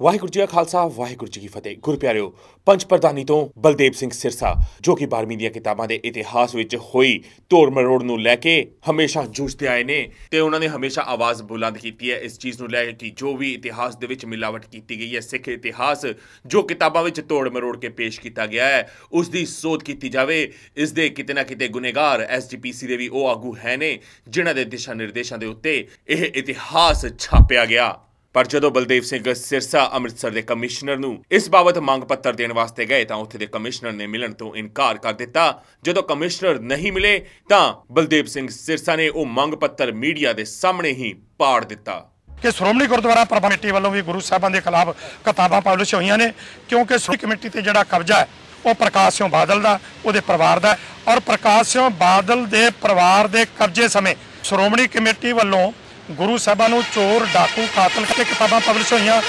ਵਾਹਿਗੁਰੂ ਜੀ ਕਾ ਖਾਲਸਾ, ਵਾਹਿਗੁਰੂ ਜੀ ਕੀ ਫਤਿਹ। ਗੁਰਪਿਆਰਿਓ ਪੰਜ ਪ੍ਰਧਾਨੀ ਤੋਂ ਬਲਦੇਵ ਸਿੰਘ ਸਿਰਸਾ, ਜੋ ਕਿ 12ਵੀਂ ਦੀਆਂ ਕਿਤਾਬਾਂ ਦੇ ਇਤਿਹਾਸ ਵਿੱਚ ਹੋਈ ਤੋੜ ਮਰੋੜ ਨੂੰ ਲੈ ਕੇ ਹਮੇਸ਼ਾ ਜੂਝਦੇ ਆਏ ਨੇ ਤੇ ਉਹਨਾਂ ਨੇ ਹਮੇਸ਼ਾ ਆਵਾਜ਼ ਬੁਲੰਦ ਕੀਤੀ ਹੈ। ਇਸ ਚੀਜ਼ ਨੂੰ ਲੈ ਕੇ ਕਿ ਜੋ ਵੀ ਇਤਿਹਾਸ ਦੇ ਵਿੱਚ ਮਿਲਾਵਟ ਕੀਤੀ ਗਈ ਹੈ, ਸਿੱਖ ਇਤਿਹਾਸ, ਜੋ ਕਿਤਾਬਾਂ ਵਿੱਚ ਤੋੜ ਮਰੋੜ ਕੇ ਪੇਸ਼ ਕੀਤਾ ਗਿਆ ਹੈ, ਉਸ ਦੀ ਸੋਧ ਕੀਤੀ ਜਾਵੇ, ਇਸ ਦੇ ਕਿਤੇ ਨਾ ਕਿਤੇ ਗੁਨੇਗਾਰ ਐਸਜੀਪੀਸੀ ਦੇ ਵੀ ਉਹ ਆਗੂ ਹੈ ਨੇ, ਜਿਨ੍ਹਾਂ ਦੇ ਦਿਸ਼ਾ ਨਿਰਦੇਸ਼ਾਂ ਦੇ ਉੱਤੇ ਇਹ ਇਤਿਹਾਸ ਛਾਪਿਆ ਗਿਆ। ਪਰ ਜਦੋਂ ਬਲਦੇਵ ਸਿੰਘ ਸਿਰਸਾ ਅੰਮ੍ਰਿਤਸਰ ਦੇ ਕਮਿਸ਼ਨਰ ਨੂੰ ਇਸ ਬਾਬਤ ਮੰਗ ਪੱਤਰ ਦੇਣ ਵਾਸਤੇ ਗਏ ਤਾਂ ਉੱਥੇ ਦੇ ਕਮਿਸ਼ਨਰ ਨੇ ਮਿਲਣ ਤੋਂ ਇਨਕਾਰ ਕਰ ਦਿੱਤਾ। ਜਦੋਂ ਕਮਿਸ਼ਨਰ ਨਹੀਂ ਮਿਲੇ ਤਾਂ ਬਲਦੇਵ ਸਿੰਘ ਸਿਰਸਾ ਨੇ ਉਹ ਮੰਗ ਪੱਤਰ ਮੀਡੀਆ ਦੇ ਸਾਹਮਣੇ ਹੀ ਪਾੜ ਦਿੱਤਾ। ਕਿ ਸ਼੍ਰੋਮਣੀ ਗੁਰਦੁਆਰਾ ਪ੍ਰਬੰਧ ਕਮੇਟੀ ਵੱਲੋਂ ਵੀ ਗੁਰੂ ਸਾਹਿਬਾਂ ਦੇ ਖਿਲਾਫ ਕਿਤਾਬਾਂ ਪਬਲਿਸ਼ ਹੋਈਆਂ ਨੇ, ਕਿਉਂਕਿ ਸ਼੍ਰੋਮਣੀ ਕਮੇਟੀ ਤੇ ਜਿਹੜਾ ਕਬਜ਼ਾ ਹੈ, ਉਹ ਪ੍ਰਕਾਸ਼ ਸਿੰਘ ਬਾਦਲ ਦਾ, ਉਹਦੇ ਪਰਿਵਾਰ ਦਾ ਔਰ ਪ੍ਰਕਾਸ਼ ਸਿੰਘ ਬਾਦਲ ਦੇ ਪਰਿਵਾਰ ਦੇ ਕਬਜ਼ੇ ਸਮੇਂ ਸ਼੍ਰੋਮਣੀ ਕਮੇਟੀ ਵੱਲੋਂ ਗੁਰੂ ਸਾਹਿਬਾਂ ਨੂੰ ਚੋਰ, ਡਾਕੂ, ਕਾਤਲ ਕਰਕੇ ਕਿਤਾਬਾਂ ਪਬਲਿਸ਼ ਹੋਈਆਂ।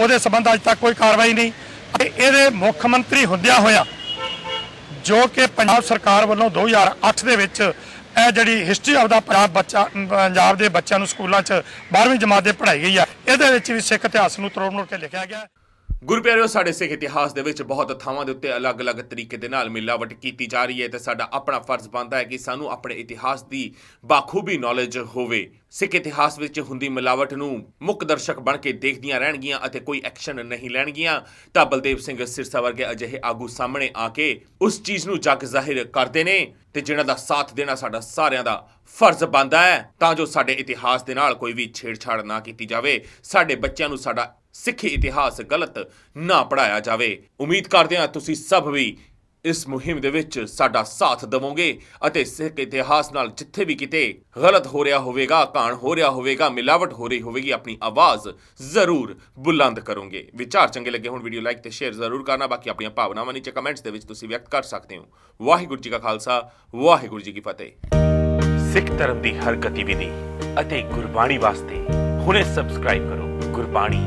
ਉਹਦੇ ਸੰਬੰਧ ਅੱਜ ਤੱਕ ਕੋਈ ਕਾਰਵਾਈ ਨਹੀਂ। ਤੇ ਇਹਦੇ ਮੁੱਖ ਮੰਤਰੀ ਹੁੰਦਿਆਂ ਹੋਇਆ ਜੋ ਕਿ ਪੰਜਾਬ ਸਰਕਾਰ ਵੱਲੋਂ 2008 ਦੇ ਵਿੱਚ ਇਹ ਜਿਹੜੀ ਹਿਸਟਰੀ ਆਫ ਦਾ ਪੰਜਾਬ ਬੱਚਾ, ਪੰਜਾਬ ਦੇ ਬੱਚਿਆਂ ਨੂੰ ਸਕੂਲਾਂ 'ਚ 12ਵੀਂ ਜਮਾਤ ਦੇ ਪੜ੍ਹਾਈ ਗਈ ਆ। ਇਹਦੇ ਵਿੱਚ ਵੀ ਸਿੱਖ ਇਤਿਹਾਸ ਨੂੰ ਤਰੋੜ ਮਰੋੜ ਕੇ ਲਿਖਿਆ ਗਿਆ। ਗੁਰੂ ਪਿਆਰਿਓ, ਸਾਡੇ ਸਿੱਖ ਇਤਿਹਾਸ ਦੇ ਵਿੱਚ ਬਹੁਤ ਥਾਵਾਂ ਦੇ ਉੱਤੇ ਅਲੱਗ-ਅਲੱਗ ਤਰੀਕੇ ਦੇ ਨਾਲ ਮਿਲਾਵਟ ਕੀਤੀ ਜਾ ਰਹੀ ਹੈ ਤੇ ਸਾਡਾ ਆਪਣਾ ਫਰਜ਼ ਬਣਦਾ ਹੈ ਕਿ ਸਾਨੂੰ ਆਪਣੇ ਇਤਿਹਾਸ ਦੀ ਬਾਖੂਬੀ ਨੌਲੇਜ ਹੋਵੇ। ਸਿੱਖ ਇਤਿਹਾਸ ਵਿੱਚ ਹੁੰਦੀ ਮਿਲਾਵਟ ਨੂੰ ਮੁੱਖ ਦਰਸ਼ਕ ਬਣ ਕੇ ਦੇਖਦੀਆਂ ਰਹਿਣਗੀਆਂ ਅਤੇ ਕੋਈ ਐਕਸ਼ਨ ਨਹੀਂ ਲੈਣਗੀਆਂ, ਤਾਂ ਬਲਦੇਵ ਸਿੰਘ ਸਿਰਸਾ ਵਰਗੇ ਅਜਿਹੇ ਆਗੂ ਸਾਹਮਣੇ ਆ ਕੇ ਉਸ ਚੀਜ਼ ਨੂੰ ਜੱਗ ਜ਼ਾਹਿਰ ਕਰਦੇ ਨੇ ਤੇ ਜਿਨ੍ਹਾਂ ਦਾ ਸਾਥ ਦੇਣਾ ਸਾਡਾ ਸਾਰਿਆਂ ਦਾ ਫਰਜ਼ ਬਣਦਾ ਹੈ, ਤਾਂ ਜੋ ਸਾਡੇ ਇਤਿਹਾਸ ਦੇ ਨਾਲ ਕੋਈ ਵੀ ਛੇੜਛਾੜ ਨਾ ਕੀਤੀ ਜਾਵੇ। ਸਾਡੇ ਬੱਚਿਆਂ ਨੂੰ ਸਾਡਾ ਸਿੱਖੀ ਇਤਿਹਾਸ ਗਲਤ ਨਾ ਪੜਾਇਆ ਜਾਵੇ। ਉਮੀਦ ਕਰਦੇ ਹਾਂ ਤੁਸੀਂ ਸਭ ਵੀ ਇਸ ਮੁਹਿੰਮ ਦੇ ਵਿੱਚ ਸਾਡਾ ਸਾਥ ਦੇਵੋਗੇ ਅਤੇ ਸਿੱਖ ਇਤਿਹਾਸ ਨਾਲ ਜਿੱਥੇ ਵੀ ਕਿਤੇ ਗਲਤ ਹੋ ਰਿਹਾ ਹੋਵੇਗਾ ਕਾਣ ਹੋ ਰਿਹਾ ਹੋਵੇਗਾ, ਮਿਲਾਵਟ ਹੋ ਰਹੀ ਹੋਵੇਗੀ, ਆਪਣੀ ਆਵਾਜ਼ ਜ਼ਰੂਰ ਬੁਲੰਦ ਕਰੋਗੇ। ਵਿਚਾਰ ਚੰਗੇ ਲੱਗੇ ਹੁਣ, ਵੀਡੀਓ ਲਾਈਕ ਤੇ ਸ਼ੇਅਰ ਜ਼ਰੂਰ ਕਰਨਾ। ਬਾਕੀ ਆਪਣੀਆਂ ਭਾਵਨਾਵਾਂ ਨੀਚੇ ਕਮੈਂਟਸ ਦੇ ਵਿੱਚ ਤੁਸੀਂ ਵਿਅਕਤ ਕਰ ਸਕਦੇ ਹੋ। ਵਾਹਿਗੁਰੂ ਜੀ ਕਾ ਖਾਲਸਾ, ਵਾਹਿਗੁਰੂ ਜੀ ਕੀ ਫਤਿਹ। ਸਿੱਖ ਧਰਮ ਦੀ ਹਰ ਗਤੀਵਿਧੀ ਅਤੇ ਗੁਰਬਾਣੀ ਵਾਸਤੇ ਹੁਣੇ ਸਬਸਕ੍ਰਾਈਬ ਕਰੋ ਗੁਰਬਾਣੀ